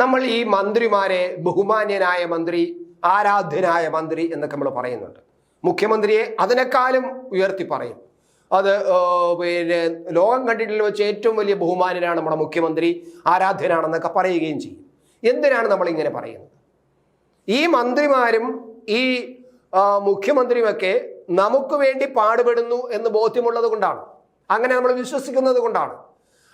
നമ്മൾ ഈ മന്ത്രിമാരെ ബഹുമാന്യനായ മന്ത്രി ആരാധ്യനായ മന്ത്രി എന്നൊക്കെ നമ്മൾ പറയുന്നുണ്ട്. മുഖ്യമന്ത്രിയെ അതിനേക്കാളും ഉയർത്തി പറയും. അത് പിന്നെ ലോകം കണ്ടിട്ടുള്ള വെച്ച് ഏറ്റവും വലിയ ബഹുമാനനാണ് നമ്മുടെ മുഖ്യമന്ത്രി ആരാധ്യനാണെന്നൊക്കെ പറയുകയും ചെയ്യും. എന്തിനാണ് നമ്മൾ ഇങ്ങനെ പറയുന്നത്? ഈ മന്ത്രിമാരും ഈ മുഖ്യമന്ത്രിയുമൊക്കെ നമുക്ക് വേണ്ടി പാടുപെടുന്നു എന്ന് ബോധ്യമുള്ളത് കൊണ്ടാണ്. അങ്ങനെ നമ്മൾ വിശ്വസിക്കുന്നത് കൊണ്ടാണ്.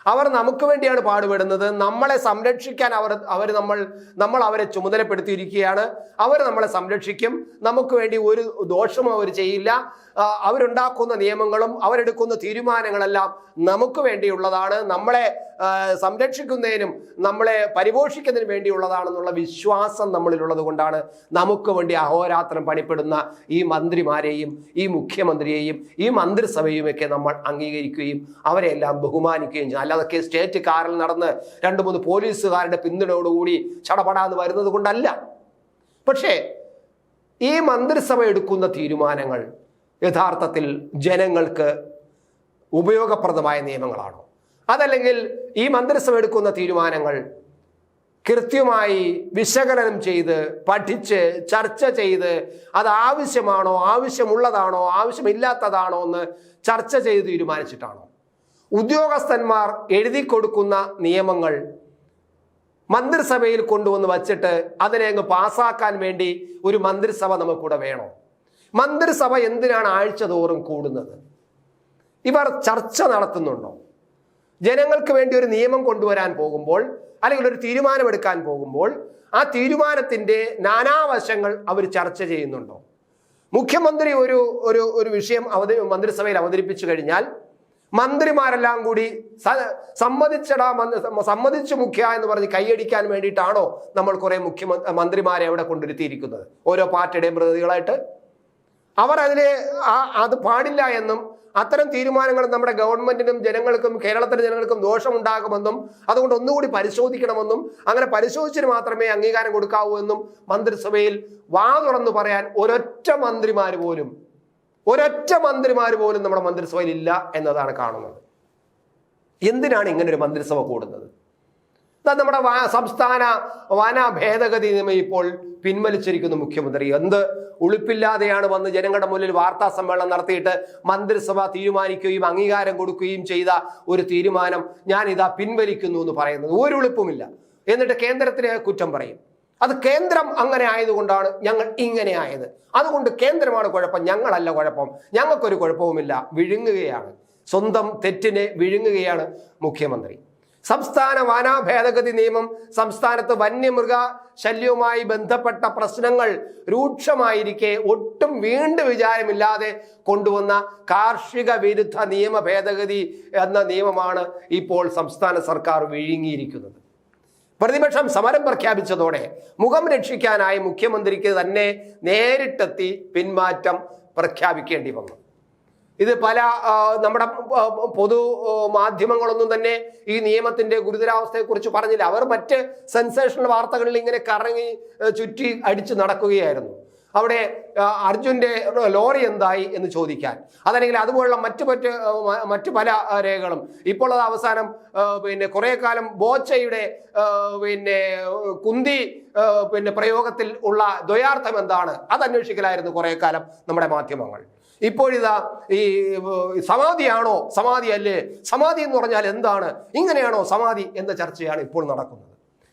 അവർ നമുക്ക് വേണ്ടിയാണ് പാടുപെടുന്നത്. നമ്മളെ സംരക്ഷിക്കാൻ അവർ അവർ നമ്മൾ നമ്മൾ അവരെ ചുമതലപ്പെടുത്തിയിരിക്കുകയാണ്. അവർ നമ്മളെ സംരക്ഷിക്കും. നമുക്ക് വേണ്ടി ഒരു ദോഷവും അവർ ചെയ്യില്ല. അവരുണ്ടാക്കുന്ന നിയമങ്ങളും അവരെടുക്കുന്ന തീരുമാനങ്ങളെല്ലാം നമുക്ക് വേണ്ടിയുള്ളതാണ്. നമ്മളെ സംരക്ഷിക്കുന്നതിനും നമ്മളെ പരിപോഷിക്കുന്നതിനും വേണ്ടിയുള്ളതാണെന്നുള്ള വിശ്വാസം നമ്മളിലുള്ളത് കൊണ്ടാണ് നമുക്ക് വേണ്ടി അഹോരാത്രം പണിപ്പെടുന്ന ഈ മന്ത്രിമാരെയും ഈ മുഖ്യമന്ത്രിയെയും ഈ മന്ത്രിസഭയുമൊക്കെ നമ്മൾ അംഗീകരിക്കുകയും അവരെല്ലാം ബഹുമാനിക്കുകയും ചെയ്യും. അല്ലാതൊക്കെ സ്റ്റേറ്റ് കാറിൽ നടന്ന് രണ്ട് മൂന്ന് പോലീസുകാരുടെ പിന്തുണയോടുകൂടി ചടപടാന്ന് വരുന്നത് കൊണ്ടല്ല. പക്ഷേ ഈ മന്ത്രിസഭ എടുക്കുന്ന തീരുമാനങ്ങൾ യഥാർത്ഥത്തിൽ ജനങ്ങൾക്ക് ഉപയോഗപ്രദമായ നിയമങ്ങളാണോ? അതല്ലെങ്കിൽ ഈ മന്ത്രിസഭ എടുക്കുന്ന തീരുമാനങ്ങൾ കൃത്യമായി വിശകലനം ചെയ്ത് പഠിച്ച് ചർച്ച ചെയ്ത് അത് ആവശ്യമാണോ ആവശ്യമുള്ളതാണോ ആവശ്യമില്ലാത്തതാണോ എന്ന് ചർച്ച ചെയ്ത് തീരുമാനിച്ചിട്ടാണോ? ഉദ്യോഗസ്ഥന്മാർ എഴുതി കൊടുക്കുന്ന നിയമങ്ങൾ മന്ത്രിസഭയിൽ കൊണ്ടുവന്ന് വച്ചിട്ട് അതിനെ അങ്ങ് പാസ്സാക്കാൻ വേണ്ടി ഒരു മന്ത്രിസഭ നമുക്കിവിടെ വേണോ? മന്ത്രിസഭ എന്തിനാണ് ആഴ്ച തോറും കൂടുന്നത്? ഇവർ ചർച്ച നടത്തുന്നുണ്ടോ? ജനങ്ങൾക്ക് വേണ്ടി ഒരു നിയമം കൊണ്ടുവരാൻ പോകുമ്പോൾ അല്ലെങ്കിൽ ഒരു തീരുമാനമെടുക്കാൻ പോകുമ്പോൾ ആ തീരുമാനത്തിന്റെ നാനാവശങ്ങൾ അവർ ചർച്ച ചെയ്യുന്നുണ്ടോ? മുഖ്യമന്ത്രി ഒരു ഒരു ഒരു വിഷയം അവതരി മന്ത്രിസഭയിൽ അവതരിപ്പിച്ചു കഴിഞ്ഞാൽ മന്ത്രിമാരെല്ലാം കൂടി സമ്മതിച്ചടാ സമ്മതിച്ചു മുഖ്യ എന്ന് പറഞ്ഞ് കൈയടിക്കാൻ വേണ്ടിയിട്ടാണോ നമ്മൾ കുറെ മുഖ്യമന്ത്രി മന്ത്രിമാരെ അവിടെ കൊണ്ടിരുത്തിയിരിക്കുന്നത് ഓരോ പാർട്ടിയുടെയും പ്രതിനിധികളായിട്ട് അവർ അതിനെ ആ- അത് പാടില്ല എന്നും അത്തരം തീരുമാനങ്ങൾ നമ്മുടെ ഗവൺമെന്റിനും ജനങ്ങൾക്കും കേരളത്തിലെ ജനങ്ങൾക്കും ദോഷമുണ്ടാകുമെന്നും അതുകൊണ്ട് ഒന്നുകൂടി പരിശോധിക്കണമെന്നും അങ്ങനെ പരിശോധിച്ചിട്ട് മാത്രമേ അംഗീകാരം കൊടുക്കാവൂ എന്നും മന്ത്രിസഭയിൽ വാ തുറന്നു പറയാൻ ഒരൊറ്റ മന്ത്രിമാർ പോലും ഒരൊറ്റ മന്ത്രിമാർ പോലും നമ്മുടെ മന്ത്രിസഭയിൽ ഇല്ല എന്നതാണ് കാണുന്നത്. എന്തിനാണ് ഇങ്ങനെ ഒരു മന്ത്രിസഭ കൂടുന്നത്? നമ്മുടെ സംസ്ഥാന വന ഭേദഗതി നിയമം ഇപ്പോൾ പിൻവലിച്ചിരിക്കുന്നു മുഖ്യമന്ത്രി. എന്ത്? ഉളുപ്പില്ലാതെയാണ് വന്ന് ജനങ്ങളുടെ മുന്നിൽ വാർത്താ സമ്മേളനം നടത്തിയിട്ട് മന്ത്രിസഭ തീരുമാനിക്കുകയും അംഗീകാരം കൊടുക്കുകയും ചെയ്ത ഒരു തീരുമാനം ഞാൻ ഇതാ പിൻവലിക്കുന്നു എന്ന് പറയുന്നത്. ഒരു ഉളുപ്പുമില്ല. എന്നിട്ട് കേന്ദ്രത്തിനെ കുറ്റം പറയും. അത് കേന്ദ്രം അങ്ങനെ ആയതുകൊണ്ടാണ് ഞങ്ങൾ ഇങ്ങനെ ആയത്. അതുകൊണ്ട് കേന്ദ്രമാണ് കുഴപ്പം. ഞങ്ങളല്ല കുഴപ്പം. ഞങ്ങൾക്കൊരു കുഴപ്പവുമില്ല. വിഴുങ്ങുകയാണ്. സ്വന്തം തെറ്റിനെ വിഴുങ്ങുകയാണ് മുഖ്യമന്ത്രി. സംസ്ഥാന വാനാഭേദഗതി ഭേദഗതി നിയമം സംസ്ഥാനത്ത് വന്യമൃഗ ശല്യവുമായി ബന്ധപ്പെട്ട പ്രശ്നങ്ങൾ രൂക്ഷമായിരിക്കെ ഒട്ടും വീണ്ടും വിചാരമില്ലാതെ കൊണ്ടുവന്ന കാർഷിക വിരുദ്ധ നിയമ ഭേദഗതി എന്ന നിയമമാണ് ഇപ്പോൾ സംസ്ഥാന സർക്കാർ വിഴുങ്ങിയിരിക്കുന്നത്. പ്രതിപക്ഷം സമരം പ്രഖ്യാപിച്ചതോടെ മുഖം രക്ഷിക്കാനായി മുഖ്യമന്ത്രിക്ക് തന്നെ നേരിട്ടെത്തി പിന്മാറ്റം പ്രഖ്യാപിക്കേണ്ടി വന്നു. ഇത് പല നമ്മുടെ പൊതു മാധ്യമങ്ങളൊന്നും തന്നെ ഈ നിയമത്തിന്റെ ഗുരുതരാവസ്ഥയെക്കുറിച്ച് പറഞ്ഞില്ല. അവർ മറ്റ് സെൻസേഷണൽ വാർത്തകളിൽ ഇങ്ങനെ കറങ്ങി ചുറ്റി അടിച്ചു നടക്കുകയായിരുന്നു. അവിടെ അർജുന്റെ ലോറി എന്തായി എന്ന് ചോദിക്കാൻ. അതല്ലെങ്കിൽ അതുപോലുള്ള മറ്റു മറ്റ് മറ്റു പല രേഖകളും. ഇപ്പോൾ അത് അവസാനം പിന്നെ കുറേ കാലം ബോച്ചയുടെ പിന്നെ കുന്തി പിന്നെ പ്രയോഗത്തിൽ ഉള്ള ദ്വയാർത്ഥം എന്താണ്? അത് അന്വേഷിക്കലായിരുന്നു കുറേ കാലം നമ്മുടെ മാധ്യമങ്ങൾ. ഇപ്പോഴിതാ ഈ സമാധിയാണോ? സമാധി അല്ലേ സമാധി എന്ന് പറഞ്ഞാൽ എന്താണ്? ഇങ്ങനെയാണോ സമാധി എന്ന ചർച്ചയാണ് ഇപ്പോൾ നടക്കുന്നത്.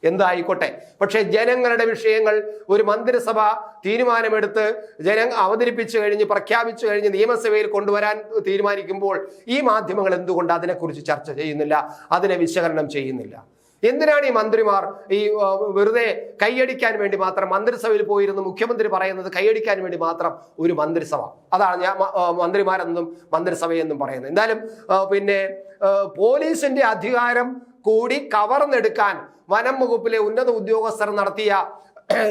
എന്തായിക്കോട്ടെ? പക്ഷേ ജനങ്ങളുടെ വിഷയങ്ങൾ ഒരു മന്ത്രിസഭ തീരുമാനമെടുത്ത് ജന അവതരിപ്പിച്ചു കഴിഞ്ഞ് പ്രഖ്യാപിച്ചു കഴിഞ്ഞ് നിയമസഭയിൽ കൊണ്ടുവരാൻ തീരുമാനിക്കുമ്പോൾ ഈ മാധ്യമങ്ങൾ എന്തുകൊണ്ട് അതിനെക്കുറിച്ച് ചർച്ച ചെയ്യുന്നില്ല? അതിനെ വിശകലനം ചെയ്യുന്നില്ല? എന്തിനാണ് ഈ മന്ത്രിമാർ ഈ വെറുതെ കൈയടിക്കാൻ വേണ്ടി മാത്രം മന്ത്രിസഭയിൽ പോയിരുന്ന് മുഖ്യമന്ത്രി പറയുന്നത് കൈയടിക്കാൻ വേണ്ടി മാത്രം ഒരു മന്ത്രിസഭ? അതാണ് ഞാൻ മന്ത്രിമാരെന്നും മന്ത്രിസഭയെന്നും പറയുന്നത്. എന്തായാലും പിന്നെ പോലീസിന്റെ അധികാരം കൂടി കവർന്നെടുക്കാൻ വനം വകുപ്പിലെ ഉന്നത ഉദ്യോഗസ്ഥർ നടത്തിയ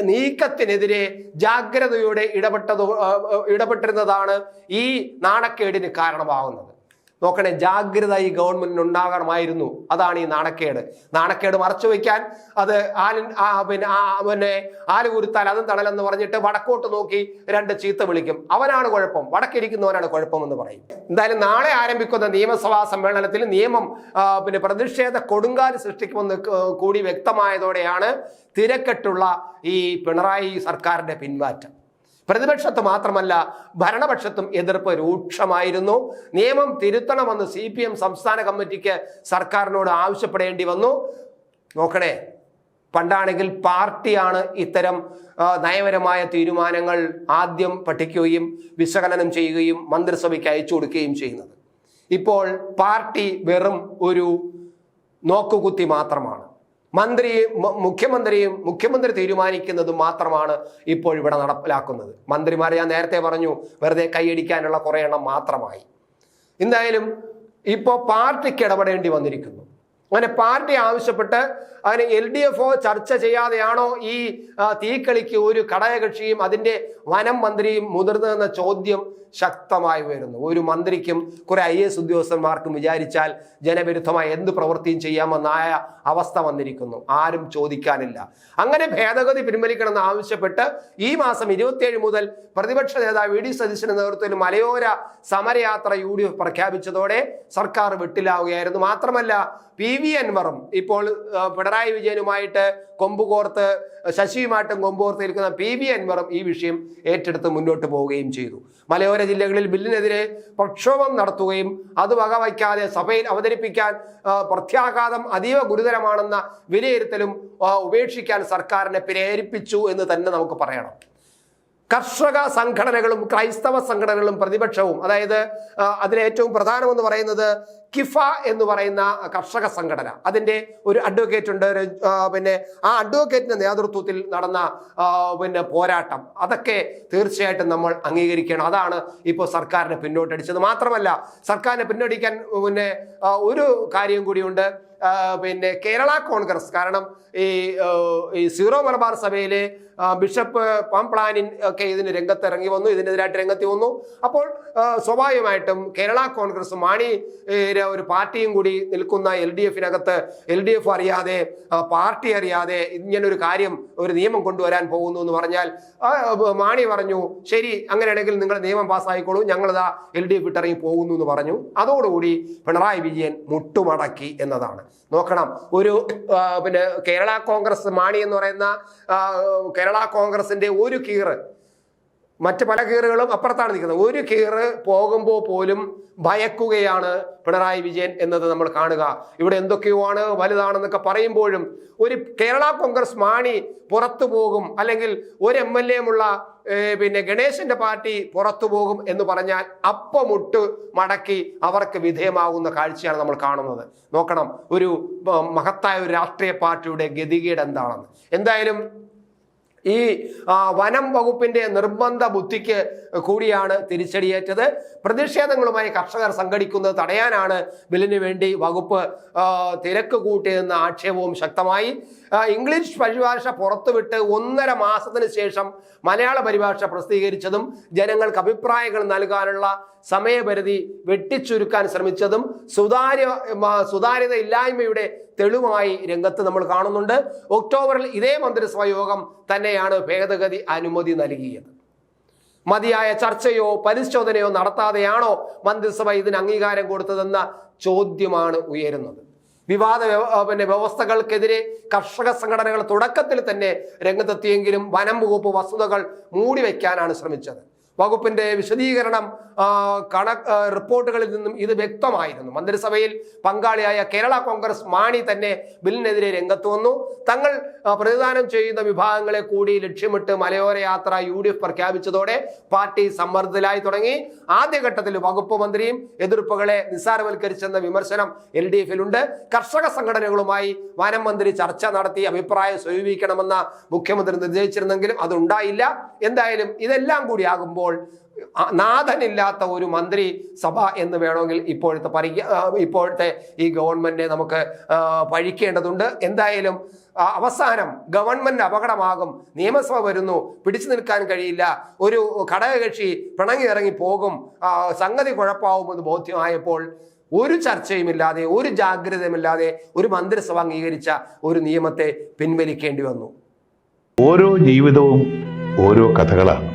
നീക്കത്തിനെതിരെ ജാഗ്രതയോടെ ഇടപെട്ടത് ഇടപെട്ടിരുന്നതാണ് ഈ നാണക്കേടിന് കാരണമാകുന്നത്. നോക്കണേ ജാഗ്രത ഈ ഗവൺമെന്റിന് ഉണ്ടാകണമായിരുന്നു. അതാണ് ഈ നാണക്കേട്. നാണക്കേട് മറച്ചു വയ്ക്കാൻ അത് ആലിൻ പിന്നെ പിന്നെ ആൽ കുരുത്താൽ അതും തണലെന്ന് പറഞ്ഞിട്ട് വടക്കോട്ട് നോക്കി രണ്ട് ചീത്ത വിളിക്കും. അവനാണ് കുഴപ്പം. വടക്കിരിക്കുന്നവനാണ് കുഴപ്പം എന്ന് പറയും. എന്തായാലും നാളെ ആരംഭിക്കുന്ന നിയമസഭാ സമ്മേളനത്തിൽ നിയമം പിന്നെ പ്രതിഷേധ കൊടുങ്കാറ്റ് സൃഷ്ടിക്കുമെന്ന് കൂടി വ്യക്തമായതോടെയാണ് തിരക്കെട്ടുള്ള ഈ പിണറായി സർക്കാരിന്റെ പിൻമാറ്റം. പ്രതിപക്ഷത്ത് മാത്രമല്ല ഭരണപക്ഷത്തും എതിർപ്പ് രൂക്ഷമായിരുന്നു. നിയമം തിരുത്തണമെന്ന് സി പി എം സംസ്ഥാന കമ്മിറ്റിക്ക് സർക്കാരിനോട് ആവശ്യപ്പെടേണ്ടി വന്നു. നോക്കണേ പണ്ടാണെങ്കിൽ പാർട്ടിയാണ് ഇത്തരം നയപരമായ തീരുമാനങ്ങൾ ആദ്യം പഠിക്കുകയും വിശകലനം ചെയ്യുകയും മന്ത്രിസഭയ്ക്ക് അയച്ചു കൊടുക്കുകയും ചെയ്യുന്നത്. ഇപ്പോൾ പാർട്ടി വെറും ഒരു നോക്കുകുത്തി മാത്രമാണ്. മന്ത്രി മു- മുഖ്യമന്ത്രിയും മുഖ്യമന്ത്രി തീരുമാനിക്കുന്നത് മാത്രമാണ് ഇപ്പോൾ ഇവിടെ നടപ്പിലാക്കുന്നത്. മന്ത്രിമാരെ ഞാൻ നേരത്തെ പറഞ്ഞു വെറുതെ കൈയടിക്കാനുള്ള കുറേ എണ്ണം മാത്രമായി. എന്തായാലും ഇപ്പോൾ പാർട്ടിക്ക് ഇടപെടേണ്ടി വന്നിരിക്കുന്നു. അങ്ങനെ പാർട്ടി ആവശ്യപ്പെട്ട് അങ്ങനെ എൽ ഡി എഫ് ചർച്ച ചെയ്യാതെയാണോ ഈ തീക്കളിക്ക് ഒരു ഘടകകക്ഷിയും അതിന്റെ വനം മന്ത്രിയും മുതിർന്നതെന്ന ചോദ്യം ശക്തമായി വരുന്നു ഒരു മന്ത്രിക്കും കുറെ ഐ എസ് ഉദ്യോഗസ്ഥന്മാർക്കും വിചാരിച്ചാൽ ജനവിരുദ്ധമായി എന്ത് പ്രവൃത്തിയും ചെയ്യാമെന്നായ അവസ്ഥ വന്നിരിക്കുന്നു. ആരും ചോദിക്കാനില്ല. അങ്ങനെ ഭേദഗതി പിൻവലിക്കണമെന്ന് ആവശ്യപ്പെട്ട് ഈ മാസം ഇരുപത്തിയേഴ് മുതൽ പ്രതിപക്ഷ നേതാവ് വി ഡി സതീശന്റെ നേതൃത്വത്തിൽ മലയോര സമരയാത്ര യു ഡി എഫ് പ്രഖ്യാപിച്ചതോടെ സർക്കാർ വെട്ടിലാവുകയായിരുന്നു. മാത്രമല്ല പി വി അൻവറും. ഇപ്പോൾ പിണറായി വിജയനുമായിട്ട് കൊമ്പുകോർത്ത് ശശിയുമായിട്ടും കൊമ്പുകോർത്ത് നിൽക്കുന്ന പി വി അൻവറും ഈ വിഷയം ഏറ്റെടുത്ത് മുന്നോട്ട് പോവുകയും ചെയ്തു. മലയോര ജില്ലകളിൽ ബില്ലിനെതിരെ പ്രക്ഷോഭം നടത്തുകയും അത് വകവയ്ക്കാതെ സഭയിൽ അവതരിപ്പിക്കാൻ പ്രത്യാഘാതം അതീവ ഗുരുതരമാണെന്ന വിലയിരുത്തലും ഉപേക്ഷിക്കാൻ സർക്കാരിനെ പ്രേരിപ്പിച്ചു എന്ന് തന്നെ നമുക്ക് പറയണം. കർഷക സംഘടനകളും ക്രൈസ്തവ സംഘടനകളും പ്രതിപക്ഷവും അതായത് അതിലെ ഏറ്റവും പ്രധാനമെന്ന് പറയുന്നത് കിഫ എന്ന് പറയുന്ന കർഷക സംഘടന. അതിന്റെ ഒരു അഡ്വക്കേറ്റ് ഉണ്ട് പിന്നെ ആ അഡ്വക്കേറ്റിന്റെ നേതൃത്വത്തിൽ നടന്ന പിന്നെ പോരാട്ടം. അതൊക്കെ തീർച്ചയായിട്ടും നമ്മൾ അംഗീകരിക്കണം. അതാണ് ഇപ്പോൾ സർക്കാരിനെ പിന്നോട്ടടിച്ചത്. മാത്രമല്ല സർക്കാരിനെ പിന്നോടിക്കാൻ പിന്നെ ഒരു കാര്യം കൂടിയുണ്ട്. പിന്നെ കേരള കോൺഗ്രസ്. കാരണം ഈ ഈ സീറോ മലബാർ സഭയിലെ ബിഷപ്പ് പാംപ്ലാനിൻ ഒക്കെ ഇതിന് രംഗത്ത് ഇറങ്ങി വന്നു. ഇതിനെതിരായിട്ട് രംഗത്ത് വന്നു. അപ്പോൾ സ്വാഭാവികമായിട്ടും കേരള കോൺഗ്രസ് മാണി ഒരു പാർട്ടിയും കൂടി നിൽക്കുന്ന എൽ ഡി എഫിനകത്ത് എൽ ഡി എഫ് അറിയാതെ പാർട്ടി അറിയാതെ ഇങ്ങനൊരു കാര്യം ഒരു നിയമം കൊണ്ടുവരാൻ പോകുന്നു എന്ന് പറഞ്ഞാൽ മാണി പറഞ്ഞു ശരി അങ്ങനെയാണെങ്കിൽ നിങ്ങൾ നിയമം പാസ്സായിക്കോളൂ. ഞങ്ങളിതാ എൽ ഡി എഫ് ഇട്ടിറങ്ങി പോകുന്നു എന്ന് പറഞ്ഞു. അതോടുകൂടി പിണറായി വിജയൻ മുട്ടുമടക്കി എന്നതാണ്. നോക്കണം. ഒരു പിന്നെ കേരള കോൺഗ്രസ് മാണി എന്ന് പറയുന്ന കേരള കോൺഗ്രസിന്റെ ഒരു കീറ് മറ്റ് പല കീറുകളും അപ്പുറത്താണ് നിൽക്കുന്നത്. ഒരു കീറ് പോകുമ്പോൾ പോലും ഭയക്കുകയാണ് പിണറായി വിജയൻ എന്നത് നമ്മൾ കാണുക. ഇവിടെ എന്തൊക്കെയോ ആണ് വലുതാണെന്നൊക്കെ പറയുമ്പോഴും ഒരു കേരള കോൺഗ്രസ് മാണി പുറത്തു പോകും അല്ലെങ്കിൽ ഒരു എം എൽ എമുള്ള പിന്നെ ഗണേശന്റെ പാർട്ടി പുറത്തു പോകും എന്ന് പറഞ്ഞാൽ അപ്പമുട്ട് മടക്കി അവർക്ക് വിധേയമാകുന്ന കാഴ്ചയാണ് നമ്മൾ കാണുന്നത്. നോക്കണം ഒരു മഹത്തായ ഒരു രാഷ്ട്രീയ പാർട്ടിയുടെ ഗതികേട് എന്താണെന്ന്. എന്തായാലും ഈ വനം വകുപ്പിന്റെ നിർബന്ധ ബുദ്ധിക്ക് കൂടിയാണ് തിരിച്ചടിയേറ്റത്. പ്രതിഷേധങ്ങളുമായി കർഷകർ സംഘടിക്കുന്നത് തടയാനാണ് ബില്ലിന് വേണ്ടി വകുപ്പ് തിരക്ക് കൂട്ടിയെന്ന ആക്ഷേപവും ശക്തമായി. ഇംഗ്ലീഷ് പരിഭാഷ പുറത്തുവിട്ട് ഒന്നര മാസത്തിന് ശേഷം മലയാള പരിഭാഷ പ്രസിദ്ധീകരിച്ചതും ജനങ്ങൾക്ക് അഭിപ്രായങ്ങൾ നൽകാനുള്ള സമയപരിധി വെട്ടിച്ചുരുക്കാൻ ശ്രമിച്ചതും സുതാര്യ സുതാര്യത ഇല്ലായ്മയുടെ തെളിവായി രംഗത്ത് നമ്മൾ കാണുന്നുണ്ട്. ഒക്ടോബറിൽ ഇതേ മന്ത്രിസഭാ യോഗം തന്നെയാണ് ഭേദഗതി അനുമതി നൽകിയത്. മതിയായ ചർച്ചയോ പരിശോധനയോ നടത്താതെയാണോ മന്ത്രിസഭ ഇതിന് അംഗീകാരം കൊടുത്തതെന്ന ചോദ്യമാണ് ഉയരുന്നത്. വിവാദ പിന്നെ വ്യവസ്ഥകൾക്കെതിരെ കർഷക സംഘടനകൾ തുടക്കത്തിൽ തന്നെ രംഗത്തെത്തിയെങ്കിലും വനം വകുപ്പ് വസ്തുതകൾ മൂടിവെക്കാനാണ് ശ്രമിച്ചത്. വകുപ്പിന്റെ വിശദീകരണം കണ റിപ്പോർട്ടുകളിൽ നിന്നും ഇത് വ്യക്തമായിരുന്നു. മന്ത്രിസഭയിൽ പങ്കാളിയായ കേരള കോൺഗ്രസ് മാണി തന്നെ ബില്ലിനെതിരെ രംഗത്ത് വന്നു. തങ്ങൾ പ്രതിദാനം ചെയ്യുന്ന വിഭാഗങ്ങളെ കൂടി ലക്ഷ്യമിട്ട് മലയോര യാത്ര യു ഡി എഫ് പ്രഖ്യാപിച്ചതോടെ പാർട്ടി സമ്മർദ്ദത്തിലായി തുടങ്ങി. ആദ്യഘട്ടത്തിൽ വകുപ്പ് മന്ത്രിയും എതിർപ്പുകളെ നിസ്സാരവൽക്കരിച്ചെന്ന വിമർശനം എൽ ഡി എഫിലുണ്ട് കർഷക സംഘടനകളുമായി വനം മന്ത്രി ചർച്ച നടത്തി അഭിപ്രായം സ്വീകരിക്കണമെന്ന മുഖ്യമന്ത്രി നിർദ്ദേശിച്ചിരുന്നെങ്കിലും അതുണ്ടായില്ല. എന്തായാലും ഇതെല്ലാം കൂടി ആകുമ്പോൾ ആ, നാഥനില്ലാത്ത ഒരു മന്ത്രി സഭ എന്ന് വേണമെങ്കിൽ ഇപ്പോഴത്തെ പരിക ഇപ്പോഴത്തെ ഈ ഗവൺമെന്റിനെ നമുക്ക് പഴിക്കേണ്ടതുണ്ട്. എന്തായാലും അവസാനം ഗവൺമെന്റ് അപകടമാകും നിയമസഭ വരുന്നു പിടിച്ചു നിൽക്കാൻ കഴിയില്ല ഒരു ഘടകകക്ഷി പിണങ്ങി ഇറങ്ങി പോകും സംഗതി കുഴപ്പമാവുമെന്ന് ബോധ്യമായപ്പോൾ ഒരു ചർച്ചയുമില്ലാതെ ഒരു ജാഗ്രതയുമില്ലാതെ ഒരു മന്ത്രിസഭ അംഗീകരിച്ച ഒരു നിയമത്തെ പിൻവലിക്കേണ്ടി വന്നു. ഓരോ ജീവിതവും ഓരോ കഥകളാണ്.